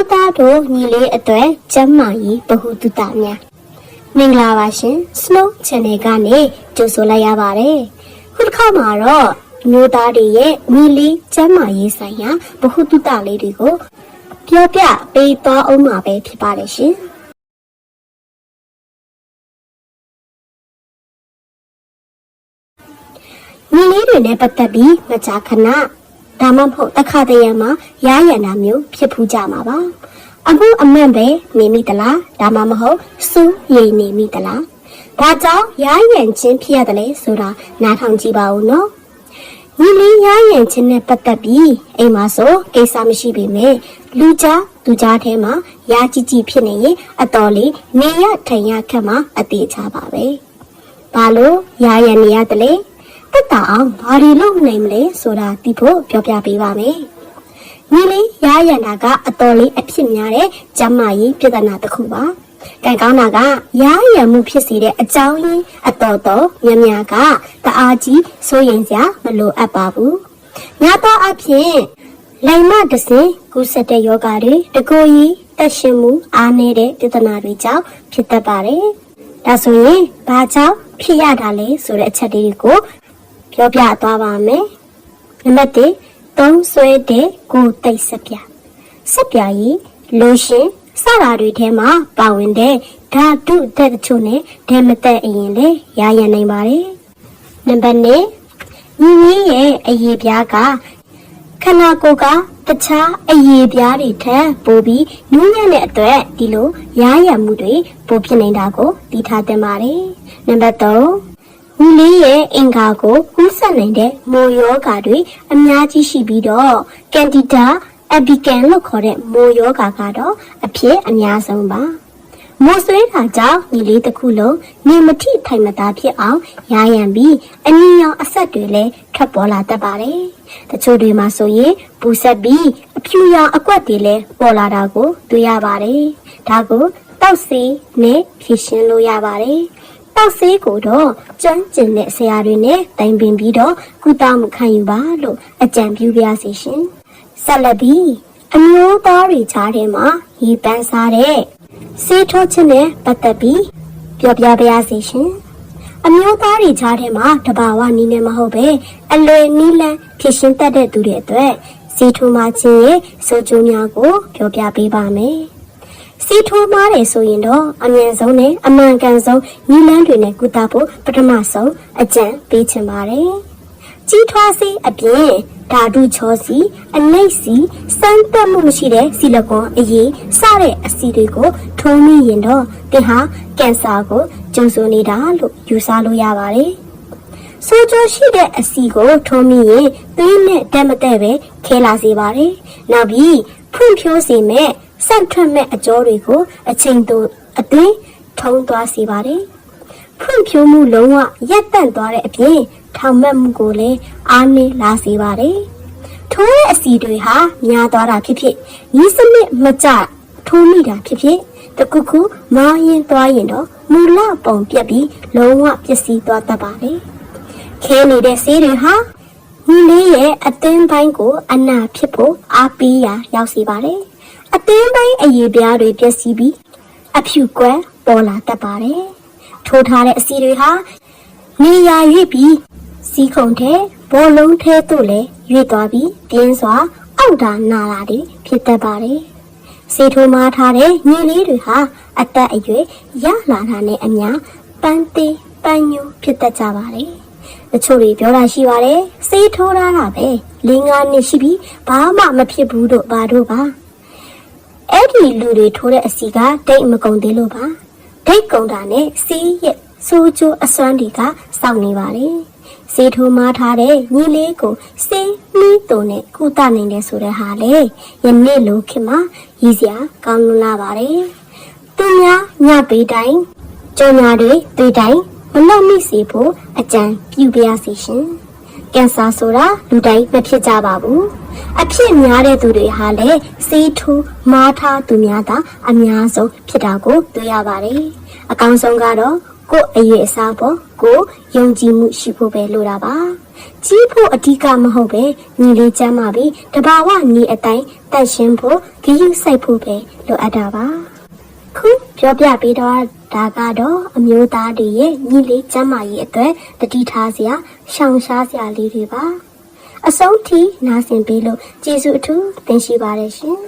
မျိုးသားတို့ညီလေးအတွေ့ကျမ်းမာရေးဗဟုသုတများမင်္ဂလာပါရှင် Snow Channel ကနေကြိုဆိုလိုက်ရပါတယ်ခုတစ်ခါမှာတော့အမျိုးသားတွေရဲ့ညီလေးကျမ်းမာရေးဆိုင်ရာဗဟုသုတလေးတွေကိုပြောပြပေးသွားအောင်မှာပဲဖြစ်ပါတယ်ရှင်ညီလေးတွေနဲ့ပတ်သက်ပြီးမကြာခဏ ဒါမှမဟုတ်တစ်ခါတည်းရမှာရရနာမျိုးဖြစ်ဖူးကြမှာပါအမှုအမှန်ပဲနေမိသလားဒါမှမဟုတ်စူးရိမ်နေမိသလားဒါကြောင့်ရရန်ချင်းဖြစ်ရတယ်လေဆိုတာနားထောင်ကြည့်ပါဦးနော်ညီလေးရရန်ချင်းနဲ့ပတ်သက်ပြီးအိမ်မှာဆိုကိစ္စမရှိပေမဲ့လူကြားသူကြားထဲမှာရကြည့်ကြည့်ဖြစ်နေရင်အတော်လေးနေရထိုင်ရခက်မှာအသေးချပါပဲဘာလို့ရရန်နေရတယ်လဲ တက်တာအောင်ဘာတွေလုပ်နိုင်မလဲဆိုတာသိဖို့ပြောပြပေးပါမယ်။ညီလေးရရန်တာကအတော်လေးအဖြစ်များတဲ့ကျမ်းမာရေးပြဿနာတစ်ခုပါ။ကံကောင်းတာကရရန်မှုဖြစ်စေတဲ့အကြောင်းရင်းအတော်တော်များများကတအားကြီးစိုးရင်စရာမလိုအပ်ပါဘူး။များသောအားဖြင့်လိမ်မတစင်ကူးစက်တဲ့ယောဂတွေတကိုယ်ကြီးတက်ရှင်မှုအားနည်းတဲ့ပြဿနာတွေကြောင့်ဖြစ်တတ်ပါတယ်။ဒါဆိုရင်ဘာကြောင့်ဖြစ်ရတာလဲဆိုတဲ့အချက်လေးကို ပြောပြသွားပါမယ်။နံပါတ်1သုံးဆွဲတဲ့ကိုယ်တိတ်ဆက်ပြ။ဆက်ပြကြီးလိုရှင်စတာတွေထဲမှာပါဝင်တဲ့ဓာတုတက်တချို့နဲ့ဓာမတက်အရင်လေရရနိုင်ပါတယ်။နံပါတ်2ညီကြီးရဲ့အရေးပြားကခန္ဓာကိုယ်ကတခြားအရေးပြားတွေထက်ပိုပြီးနူးညံ့တဲ့အတွက်ဒီလိုရရမှုတွေပိုဖြစ်နေတာကိုသိထားသင့်ပါတယ်။နံပါတ်3 ဝီလေးရဲ့အင်္ဂါကိုကူးစက်နိုင်တဲ့မိုယောဂါတွေအများကြီးရှိပြီးတော့ကန်ဒီဒါအဘီကန်လို့ခေါ်တဲ့မိုယောဂါကတော့အဖြစ်အများဆုံးပါမိုးဆွေးတာကြောင့်ညီလေးတစ်ခုလုံးနေမထိထိုင်မသာဖြစ်အောင်ရာရန်ပြီးအနီရောင်အဆက်တွေလည်းထွက်ပေါ်လာတတ်ပါတယ်တချို့တွေမှာဆိုရင်ပူဆက်ပြီးအဖြူရောင်အကွက်တွေလည်းပေါ်လာတာကိုတွေ့ရပါတယ်ဒါကိုတောက်စီနဲ့ဖြည့်ရှင်းလို့ရပါတယ် တောက်ဆေးကိုတော့ကျွမ်းကျင်တဲ့ဆရာတွေနဲ့တိုင်ပင်ပြီးတော့ကုသမှုခံယူပါလို့အကြံပြုပါရစေရှင်။ဆက်လက်ပြီးအမျိုးသားတွေကြားထဲမှာရေပန်းစားတဲ့ဆေးထိုးခြင်းနဲ့ပတ်သက်ပြီးပြောပြပါရစေရှင်။အမျိုးသားတွေကြားထဲမှာတဘာဝနီးနဲ့မဟုတ်ပဲအလွယ်နီးလန်းဖြစ်ရှင်းတတ်တဲ့သူတွေအတွက်ဆေးထိုးမှခြင်းရဲ့စိုးကျိုးများကိုပြောပြပေးပါမယ်။ စီထိုးမားတယ်ဆိုရင်တော့အမြန်ဆုံးနဲ့အမှန်ကန်ဆုံးညီလန်းတွေနဲ့ကုသဖို့ပထမဆုံးအကြံပေးချင်ပါတယ်။ကြီးထွားစေအပြင်ဓာတုချောစီအနှိပ်စီစမ်းသပ်မှုမရှိတဲ့ဆီလကွန်အရေးစတဲ့အစီတွေကိုထုံးမိရင်တော့သင်ဟာကင်ဆာကိုကျုံဆိုနေတာလို့ယူဆလို့ရပါတယ်။ဆိုကြရှိတဲ့အစီကိုထုံးမိရင်သွေးနဲ့တက်မတက်ပဲခဲလာစေပါတယ်။နောက်ပြီးဖွံ့ဖြိုးစေမဲ့ ဆန့်ထွက်မဲ့အကြောတွေကိုအချိန်တိုအသွင်းထုံးသွားစေပါတယ်။ဖွံ့ဖြိုးမှုလုံးဝရပ်တန့်သွားတဲ့အပြင်ထောင်မဲ့မှုကိုလည်းအားနည်းလာစေပါတယ်။ထိုးတဲ့အစီတွေဟာများသွားတာဖြစ်ဖြစ်ဤစနစ်မကျထိုးမိတာဖြစ်ဖြစ်တခုခုမာရင်သွားရင်တော့မူလပုံပြက်ပြီးလုံးဝပျက်စီးသွားတတ်ပါတယ်။ခဲနေတဲ့ဆေးတွေဟာညီလေးရဲ့အသင်းပိုင်းကိုအနာဖြစ်ဖို့အားပေးရာရောက်စေပါတယ်။ အသင်းပိုင်းအရေးပြားတွေပျက်စီးပြီးအဖြူကွက်ပေါ်လာတတ်ပါတယ်။ထိုးထားတဲ့အစီတွေဟာနေရာရွေ့ပြီးစီးခုံထဲဘောလုံးထဲသို့လည်းရွေ့သွားပြီးပြင်းစွာအောက်တာနာလာတွေဖြစ်တတ်ပါတယ်။စေထိုးမားထားတဲ့ညီလေးတွေဟာအသက်အရွယ်ရလာတာနဲ့အမျှပန်းသေးပန်းညူဖြစ်တတ်ကြပါတယ်။တချို့တွေပြောတာရှိပါတယ်စေးထိုးရတာပဲ၄၅နှစ်ရှိပြီဘာမှမဖြစ်ဘူးတို့ဘာတို့ပါ အဲ့ဒီလူတွေထိုးတဲ့အစီကဒိတ်မကုံသေးလို့ပါဒိတ်ကုံတာနဲ့စီးရဲ့ဆိုးကျိုးအစွမ်းတွေကစောင့်နေပါလေစေထိုးမားထားတဲ့ညီလေးကိုစေးမီးတုံနဲ့ကုသနိုင်တယ်ဆိုတဲ့ဟာလေယနေ့လိုခင်မှာရည်စရာကောင်းလို့လာပါတယ်သူများညပေးတိုင်းကြုံညာတွေတွေ့တိုင်းမနှုတ်မိစေဖို့အကြံပြုပါရစေရှင် ကင်ဆာဆိုတာလူတိုင်းမဖြစ်ကြပါဘူးအဖြစ်များတဲ့သူတွေဟာလည်းစေးထိုးမားထားသူများသာအများဆုံးဖြစ်တာကိုတွေ့ရပါတယ်အကောင်းဆုံးကတော့ကိုယ့်အရေးအစားပေါ်ကိုယ်ယုံကြည်မှုရှိဖို့ပဲလိုတာပါကြီးဖို့အဓိကမဟုတ်ပဲညီလေးချမ်းပါပြီတဘာဝညီအတိုင်းတတ်ရှင်းဖို့ဂရုစိုက်ဖို့ပဲလိုအပ်တာပါခုပြောပြပေးတော့ ဒါကတော့အမျိုးသားတွေရဲ့ညီလေးချမ်းမာရေးအတွက်တတိထားစရာရှောင်ရှားစရာလေးတွေပါအဆုံးထိနားဆင်ပေးလို့ကျေးဇူးအထူးတင်ရှိပါတယ်ရှင်